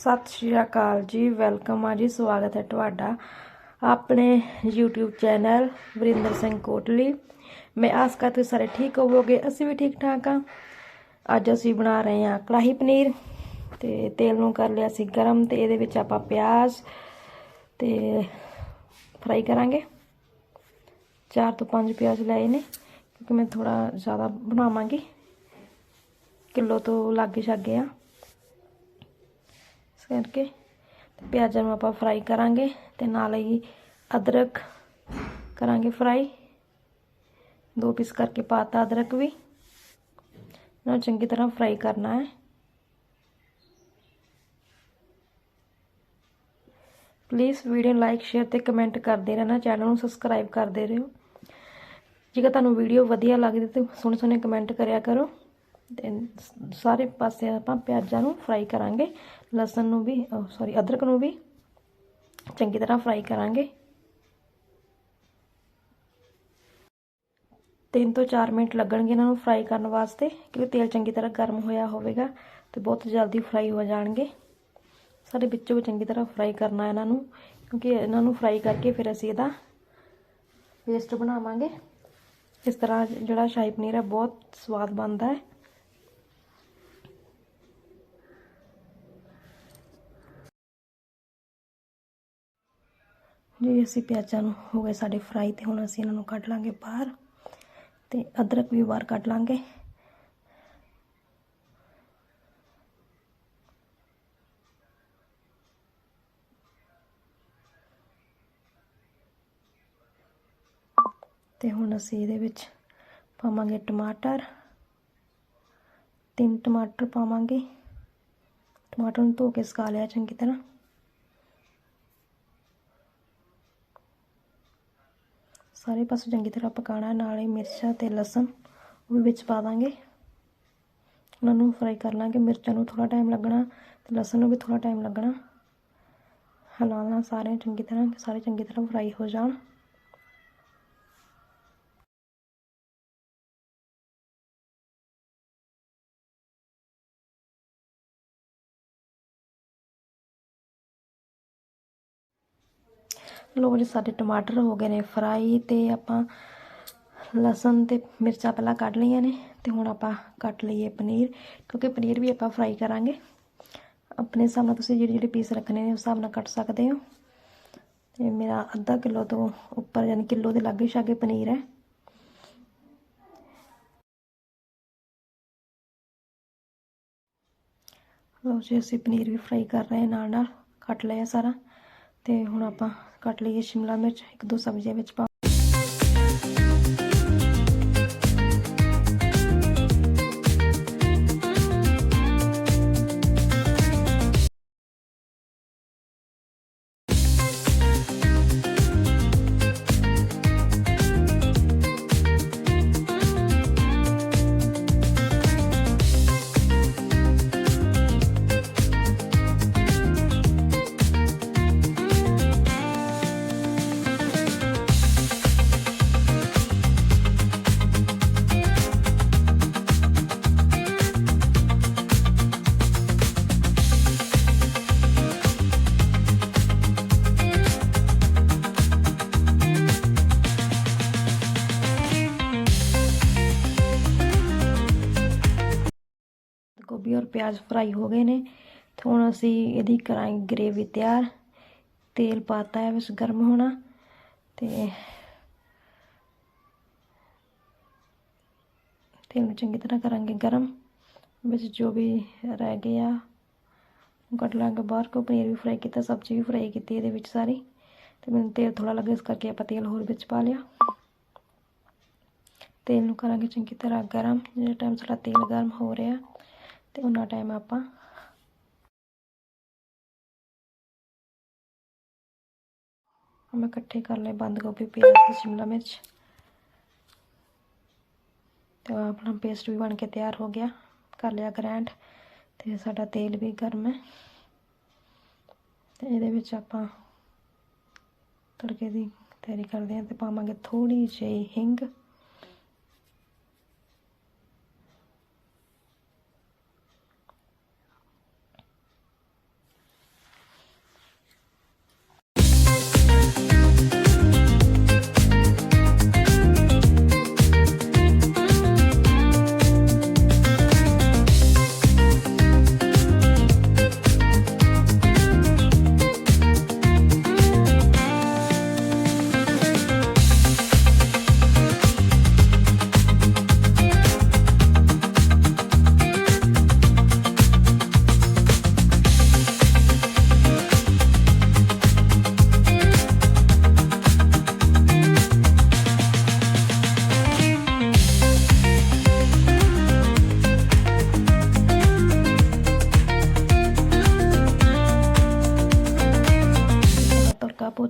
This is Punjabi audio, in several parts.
ਸਤਿ ਸ਼੍ਰੀ ਅਕਾਲ ਜੀ, ਵੈਲਕਮ ਆ ਜੀ, ਸਵਾਗਤ ਹੈ ਤੁਹਾਡਾ ਆਪਣੇ YouTube ਚੈਨਲ ਵਰਿੰਦਰ ਸਿੰਘ ਕੋਟਲੀ। ਮੈਂ ਆਸ ਕਰਦੀ ਤੁਸੀਂ ਸਾਰੇ ਠੀਕ ਹੋਵੋਗੇ, ਅਸੀਂ ਵੀ ਠੀਕ ਠਾਕ ਆ ਅੱਜ ਅਸੀਂ ਬਣਾ ਰਹੇ ਹਾਂ ਕੜਾਹੀ ਪਨੀਰ ਤੇ ਤੇਲ ਨੂੰ ਕਰ ਲਿਆ ਸੀ ਗਰਮ ਤੇ ਇਹਦੇ ਵਿੱਚ ਆਪਾਂ ਪਿਆਜ਼ ਤੇ ਫਰਾਈ ਕਰਾਂਗੇ। ਚਾਰ ਤੋਂ ਪੰਜ ਪਿਆਜ਼ ਲਏ ਨੇ, ਕਿਉਂਕਿ ਮੈਂ ਥੋੜਾ ਜ਼ਿਆਦਾ ਬਣਾਵਾਂਗੀ। ਕਿਲੋ ਤੋਂ ਲਾਗੇ ਛਾਗੇ ਆ ਕਰਕੇ ਤੇ ਪਿਆਜ਼ਾਂ ਨੂੰ ਆਪਾਂ ਫਰਾਈ ਕਰਾਂਗੇ ਤੇ ਨਾਲ ਹੀ ਅਦਰਕ ਕਰਾਂਗੇ ਫਰਾਈ ਦੋ ਪੀਸ ਕਰਕੇ ਪਾਤਾ ਅਦਰਕ ਵੀ। ਇਹਨਾਂ ਨੂੰ ਚੰਗੀ ਤਰ੍ਹਾਂ ਫਰਾਈ ਕਰਨਾ ਹੈ। ਪਲੀਜ਼ ਵੀਡੀਓ ਲਾਈਕ ਸ਼ੇਅਰ ਤੇ ਕਮੈਂਟ ਕਰਦੇ ਰਹਿਣਾ ਚੈਨਲ ਨੂੰ ਸਬਸਕ੍ਰਾਈਬ ਕਰਦੇ ਰਹੋ ਜੇਕਰ ਤੁਹਾਨੂੰ ਵੀਡੀਓ ਵਧੀਆ ਲੱਗਦੀ ਤੇ ਸੋਹਣੇ ਸੋਹਣੇ ਕਮੈਂਟ ਕਰਿਆ ਕਰੋ। ਸਾਰੇ ਪਾਸੇ ਆਪਾਂ ਪਿਆਜ਼ਾਂ ਨੂੰ ਫਰਾਈ ਕਰਾਂਗੇ, ਲਸਣ ਨੂੰ ਵੀ ਸੌਰੀ ਅਦਰਕ ਨੂੰ ਵੀ ਚੰਗੀ ਤਰ੍ਹਾਂ ਫਰਾਈ ਕਰਾਂਗੇ। 3 ਤੋਂ 4 ਮਿੰਟ ਲੱਗਣਗੇ ਇਹਨਾਂ ਨੂੰ ਫਰਾਈ ਕਰਨ ਵਾਸਤੇ, ਕਿਉਂਕਿ ਤੇਲ ਚੰਗੀ ਤਰ੍ਹਾਂ ਗਰਮ ਹੋਇਆ ਹੋਵੇਗਾ ਤੇ ਬਹੁਤ ਜਲਦੀ ਫਰਾਈ ਹੋ ਜਾਣਗੇ। ਸਾਰੇ ਵਿੱਚੋਂ ਵੀ ਚੰਗੀ ਤਰ੍ਹਾਂ ਫਰਾਈ ਕਰਨਾ ਇਹਨਾਂ ਨੂੰ, ਕਿਉਂਕਿ ਇਹਨਾਂ ਨੂੰ ਫਰਾਈ ਕਰਕੇ ਫਿਰ ਅਸੀਂ ਇਹਦਾ ਪੇਸਟ ਬਣਾਵਾਂਗੇ। ਇਸ ਤਰ੍ਹਾਂ ਜਿਹੜਾ ਸ਼ਾਹੀ ਪਨੀਰ ਹੈ, ਬਹੁਤ ਸਵਾਦ ਬਣਦਾ ਹੈ। ਜੀ ਅਸੀਂ ਪਿਆਜ਼ਾਂ ਨੂੰ ਹੋ ਗਏ ਸਾਡੇ ਫਰਾਈ ਤੇ ਹੁਣ ਅਸੀਂ ਇਹਨਾਂ ਨੂੰ ਕੱਢ ਲਾਂਗੇ ਬਾਹਰ ਤੇ ਅਦਰਕ ਵੀ ਬਾਹਰ ਕੱਢ ਲਾਂਗੇ। ਤੇ ਹੁਣ ਅਸੀਂ ਇਹਦੇ ਵਿੱਚ ਪਾਵਾਂਗੇ ਟਮਾਟਰ। ਤਿੰਨ ਟਮਾਟਰ ਪਾਵਾਂਗੇ। ਟਮਾਟਰ ਨੂੰ ਧੋ ਕੇ ਸੁਕਾ ਲਿਆ ਚੰਗੀ ਤਰ੍ਹਾਂ। ਸਾਰੇ ਪਾਸੇ ਚੰਗੀ ਤਰ੍ਹਾਂ ਪਕਾਣਾ ਨਾਲੇ ਮਿਰਚਾਂ ਤੇ ਲਸਣ ਉਹ ਵੀ ਵਿੱਚ ਪਾ ਦਾਂਗੇ। ਉਹਨਾਂ ਨੂੰ ਫਰਾਈ ਕਰ ਲਾਂਗੇ। ਮਿਰਚਾਂ ਨੂੰ ਥੋੜਾ ਟਾਈਮ ਲੱਗਣਾ ਤੇ ਲਸਣ ਨੂੰ ਵੀ ਥੋੜਾ ਟਾਈਮ ਲੱਗਣਾ। ਹਲਾਉਣਾ ਸਾਰੇ ਚੰਗੀ ਤਰ੍ਹਾਂ, ਸਾਰੇ ਚੰਗੀ ਤਰ੍ਹਾਂ ਫਰਾਈ ਹੋ ਜਾਣ। ਲੋ ਜੀ, ਸਾਡੇ ਟਮਾਟਰ ਹੋ ਗਏ ਨੇ ਫਰਾਈ ਤੇ ਆਪਾਂ ਲਸਣ ਤੇ ਮਿਰਚਾਂ ਪਹਿਲਾਂ ਕੱਢ ਲਈਆਂ ਨੇ ਤੇ ਹੁਣ ਆਪਾਂ ਕੱਟ ਲਈਏ ਪਨੀਰ, ਕਿਉਂਕਿ ਪਨੀਰ ਵੀ ਆਪਾਂ ਫਰਾਈ ਕਰਾਂਗੇ। ਆਪਣੇ ਹਿਸਾਬ ਨਾਲ ਤੁਸੀਂ ਜਿਹੜੇ ਜਿਹੜੇ ਪੀਸ ਰੱਖਣੇ ਨੇ ਉਸ ਹਿਸਾਬ ਨਾਲ ਕੱਟ ਸਕਦੇ ਹੋ। ਤੇ ਮੇਰਾ ਅੱਧਾ ਕਿਲੋ ਤੋਂ ਉੱਪਰ ਯਾਨੀ ਕਿਲੋ ਦੇ ਲਾਗੇ ਛਾਗੇ ਪਨੀਰ ਹੈ। ਲੋ ਜੀ, ਅਸੀਂ ਪਨੀਰ ਵੀ ਫਰਾਈ ਕਰ ਰਹੇ ਹਾਂ ਨਾਲ ਨਾਲ ਕੱਟ ਲਿਆ ਸਾਰਾ। ਤੇ ਹੁਣ ਆਪਾਂ ਕੱਟ ਲਈਏ ਸ਼ਿਮਲਾ ਮਿਰਚ ਇੱਕ ਦੋ ਸਬਜ਼ੀਆਂ ਵਿੱਚ ਪਾ ਪਿਆਜ਼ ਫਰਾਈ ਹੋ ਗਏ ਨੇ। ਤੇ ਹੁਣ ਅਸੀਂ ਇਹਦੀ ਕਰਾਂਗੇ ਗ੍ਰੇਵੀ ਤਿਆਰ। ਤੇਲ ਪਾਤਾ ਹੈ ਵਿੱਚ ਗਰਮ ਹੋਣਾ। ਤੇ ਤੇਲ ਨੂੰ ਚੰਗੀ ਤਰ੍ਹਾਂ ਕਰਾਂਗੇ ਗਰਮ। ਵਿੱਚ ਜੋ ਵੀ ਰਹਿ ਗਿਆ ਕੱਢ ਲਾਂਗੇ ਬਾਹਰ। ਕੋ ਪਨੀਰ ਵੀ ਫਰਾਈ ਕੀਤਾ, ਸਬਜ਼ੀ ਵੀ ਫਰਾਈ ਕੀਤੀ ਇਹਦੇ ਵਿੱਚ ਸਾਰੀ। ਤੇ ਮੈਨੂੰ ਤੇਲ ਥੋੜਾ ਲੱਗਾ ਇਸ ਕਰਕੇ ਆਪਾਂ ਤੇਲ ਹੋਰ ਵਿੱਚ ਪਾ ਲਿਆ। ਤੇਲ ਨੂੰ ਕਰਾਂਗੇ ਚੰਗੀ ਤਰ੍ਹਾਂ ਗਰਮ। ਜਿਹੜਾ ਟਾਈਮ ਸਾਡਾ ਤੇਲ ਗਰਮ ਹੋ ਰਿਹਾ ਤੇ ਉਹਨਾਂ ਟਾਈਮ ਆਪਾਂ ਮੈਂ ਇਕੱਠੇ ਕਰ ਲਏ ਬੰਦ ਗੋਭੀ, ਪਿਆਜ਼, ਤੇ ਸ਼ਿਮਲਾ ਮਿਰਚ। ਤੇ ਆਪਣਾ ਪੇਸਟ ਵੀ ਬਣ ਕੇ ਤਿਆਰ ਹੋ ਗਿਆ, ਕਰ ਲਿਆ ਗ੍ਰੈਂਡ ਤੇ ਸਾਡਾ ਤੇਲ ਵੀ ਗਰਮ ਹੈ। ਤੇ ਇਹਦੇ ਵਿੱਚ ਆਪਾਂ ਤੜਕੇ ਦੀ ਤਿਆਰੀ ਕਰਦੇ ਹਾਂ ਤੇ ਪਾਵਾਂਗੇ ਥੋੜੀ ਜਿਹੀ ਹਿੰਗ।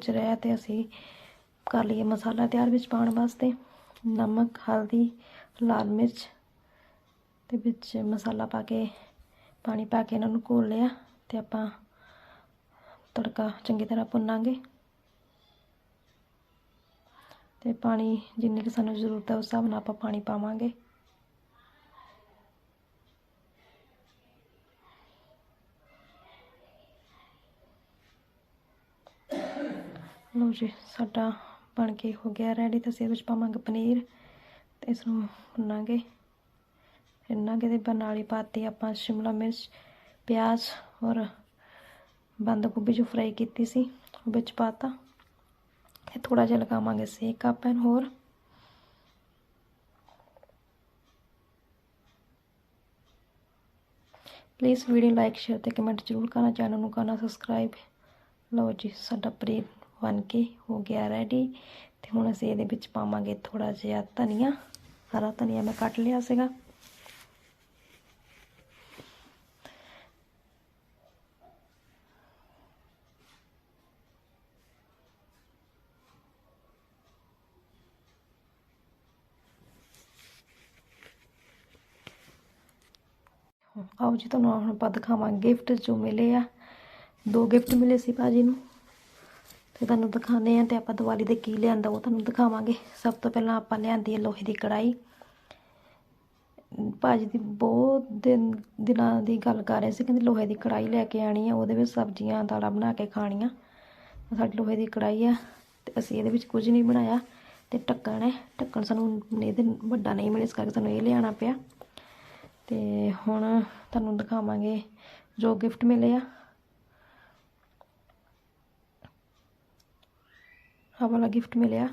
ਪੁੱਛ ਰਿਹਾ ਤੇ ਅਸੀਂ ਕਰ ਲਈਏ ਮਸਾਲਾ ਤਿਆਰ ਵਿੱਚ ਪਾਉਣ ਵਾਸਤੇ। ਨਮਕ, ਹਲਦੀ, ਲਾਲ ਮਿਰਚ ਤੇ ਵਿੱਚ ਮਸਾਲਾ ਪਾ ਕੇ, ਪਾਣੀ ਪਾ ਕੇ ਇਹਨਾਂ ਨੂੰ ਘੋਲ ਲਿਆ ਤੇ ਆਪਾਂ ਤੜਕਾ ਚੰਗੀ ਤਰ੍ਹਾਂ ਭੁੰਨਾਂਗੇ। ਤੇ ਪਾਣੀ ਜਿੰਨੀ ਕਿ ਸਾਨੂੰ ਜ਼ਰੂਰਤ ਹੈ ਉਸ ਹਿਸਾਬ ਨਾਲ ਆਪਾਂ ਪਾਣੀ ਪਾਵਾਂਗੇ। ਲਓ ਜੀ, ਸਾਡਾ ਬਣ ਕੇ ਹੋ ਗਿਆ ਰੈਡੀ ਤਾਂ ਅਸੀਂ ਇਹਦੇ ਵਿੱਚ ਪਾਵਾਂਗੇ ਪਨੀਰ ਤੇ ਇਸ ਨੂੰ ਭੁੰਨਾਂਗੇ ਇਹਨਾਂ ਦੇ ਬਨਾਲੀ ਪਾਤੀ ਆਪਾਂ ਸ਼ਿਮਲਾ ਮਿਰਚ, ਪਿਆਜ਼ ਔਰ ਬੰਦ ਗੋਭੀ ਜੋ ਫਰਾਈ ਕੀਤੀ ਸੀ, ਉਹ ਵਿੱਚ ਪਾਤਾ। ਤੇ ਥੋੜਾ ਜਿਹਾ ਲਗਾਵਾਂਗੇ ਸੇਕ ਆਪਾਂ ਹੋਰ। ਪਲੀਜ਼ ਵੀਡੀਓ ਲਾਈਕ ਸ਼ੇਅਰ ਤੇ ਕਮੈਂਟ ਜ਼ਰੂਰ ਕਰਨਾ ਚੈਨਲ ਨੂੰ ਕਰਨਾ ਸਬਸਕ੍ਰਾਈਬ ਲਓ ਜੀ, ਸਾਡਾ ਪਨੀਰ ਬਣ ਕੇ ਹੋ ਗਿਆ ਰੈਡੀ ਤੇ ਹੁਣ ਅਸੀਂ ਇਹਦੇ ਵਿੱਚ ਪਾਵਾਂਗੇ ਥੋੜਾ ਜਿਹਾ ਧਨੀਆ, ਹਰਾ ਧਨੀਆ ਮੈਂ ਕੱਟ ਲਿਆ ਸੀਗਾ। ਆਓ ਜੀ, ਤੁਹਾਨੂੰ ਹੁਣ ਆਪਾਂ ਦਿਖਾਵਾਂਗੇ ਗਿਫਟ ਜੋ ਮਿਲੇ ਆ। ਦੋ ਗਿਫਟ ਮਿਲੇ ਸੀ ਭਾਜੀ ਨੂੰ। ਤੇ ਤੁਹਾਨੂੰ ਦਿਖਾਉਂਦੇ ਆ ਤੇ ਆਪਾਂ ਦੀਵਾਲੀ ਦੇ ਕੀ ਲਿਆਂਦਾ ਉਹ ਤੁਹਾਨੂੰ ਦਿਖਾਵਾਂਗੇ। ਸਭ ਤੋਂ ਪਹਿਲਾਂ ਆਪਾਂ ਲਿਆਂਦੀ ਹੈ ਲੋਹੇ ਦੀ ਕੜਾਈ ਭਾਜੀ ਦੀ ਬਹੁਤ ਦਿਨ, ਦਿਨਾਂ ਦੀ ਗੱਲ ਕਰ ਰਹੇ ਸੀ, ਕਹਿੰਦੇ ਲੋਹੇ ਦੀ ਕੜਾਈ ਲੈ ਕੇ ਆਣੀ ਆ ਉਹਦੇ ਵਿੱਚ ਸਬਜ਼ੀਆਂ, ਦਾਲਾਂ ਬਣਾ ਕੇ ਖਾਣੀਆਂ। ਸਾਡੀ ਲੋਹੇ ਦੀ ਕੜਾਈ ਆ ਤੇ ਅਸੀਂ ਇਹਦੇ ਵਿੱਚ ਕੁਝ ਨਹੀਂ ਬਣਾਇਆ ਤੇ ਢੱਕਣ ਹੈ। ਢੱਕਣ ਸਾਨੂੰ ਇਹਦੇ ਵੱਡਾ ਨਹੀਂ ਮਿਲਿਆ, ਇਸ ਕਰਕੇ ਸਾਨੂੰ ਇਹ ਲਿਆਉਣਾ ਪਿਆ। ਤੇ ਹੁਣ ਤੁਹਾਨੂੰ ਦਿਖਾਵਾਂਗੇ ਜੋ ਗਿਫਟ ਮਿਲੇ ਆ। ਆਹ ਵਾਲਾ ਗਿਫਟ ਮਿਲਿਆ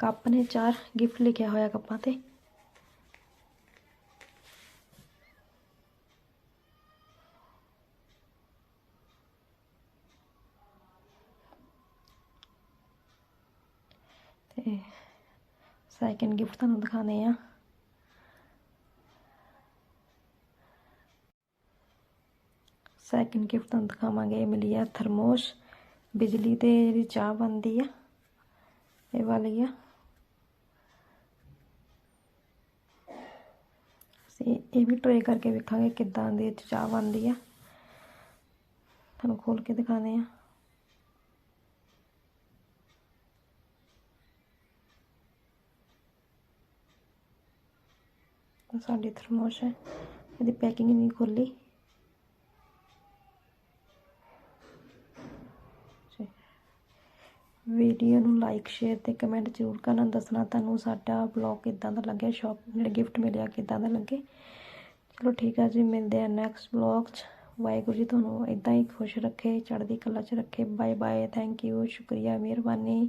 ਕੱਪ ਨੇ ਚਾਰ ਗਿਫਟ ਲਿਖਿਆ ਹੋਇਆ ਕੱਪਾਂ ਤੇ ਤੇ ਸੈਕਿੰਡ ਗਿਫਟ ਤੁਹਾਨੂੰ ਦਿਖਾਉਂਦੇ ਆ ਸੈਕਿੰਡ ਗਿਫਟ ਤੁਹਾਨੂੰ ਦਿਖਾਵਾਂਗੇ ਇਹ ਮਿਲੀ ਆ ਥਰਮੋਸ਼ ਬਿਜਲੀ ਤੇ ਜਿਹੜੀ ਚਾਹ ਬਣਦੀ ਆ, ਇਹ ਵਾਲੀ ਆ। ਅਸੀਂ ਇਹ ਵੀ ਟਰਾਈ ਕਰਕੇ ਵੇਖਾਂਗੇ ਕਿੱਦਾਂ ਦੀ ਇਹ 'ਚ ਚਾਹ ਬਣਦੀ ਆ। ਤੁਹਾਨੂੰ ਖੋਲ ਕੇ ਦਿਖਾਉਂਦੇ ਆ। ਇਹ ਸਾਡੀ ਥਰਮੋਸ਼ ਹੈ, ਇਹਦੀ ਪੈਕਿੰਗ ਨਹੀਂ ਖੋਲੀ। ਵੀਡੀਓ ਨੂੰ ਲਾਈਕ ਸ਼ੇਅਰ ਤੇ ਕਮੈਂਟ ਜ਼ਰੂਰ ਕਰਨਾ। ਦੱਸਣਾ ਤੁਹਾਨੂੰ ਸਾਡਾ ਬਲੌਗ ਕਿੱਦਾਂ ਦਾ ਲੱਗਿਆ ਸ਼ੌਪ ਜਿਹੜੇ ਗਿਫਟ ਮਿਲਿਆ ਕਿੱਦਾਂ ਦਾ ਲੱਗੇ। ਚਲੋ ਠੀਕ ਆ ਜੀ, ਮਿਲਦੇ ਆ ਨੈਕਸਟ ਬਲੌਗ 'ਚ। ਵਾਹਿਗੁਰੂ ਜੀ ਤੁਹਾਨੂੰ ਇਦਾਂ ਹੀ ਖੁਸ਼ ਰੱਖੇ, ਚੜ੍ਹਦੀ ਕਲਾ 'ਚ ਰੱਖੇ। ਬਾਏ ਬਾਏ ਥੈਂਕ ਯੂ ਸ਼ੁਕਰੀਆ, ਮਿਹਰਬਾਨੀ।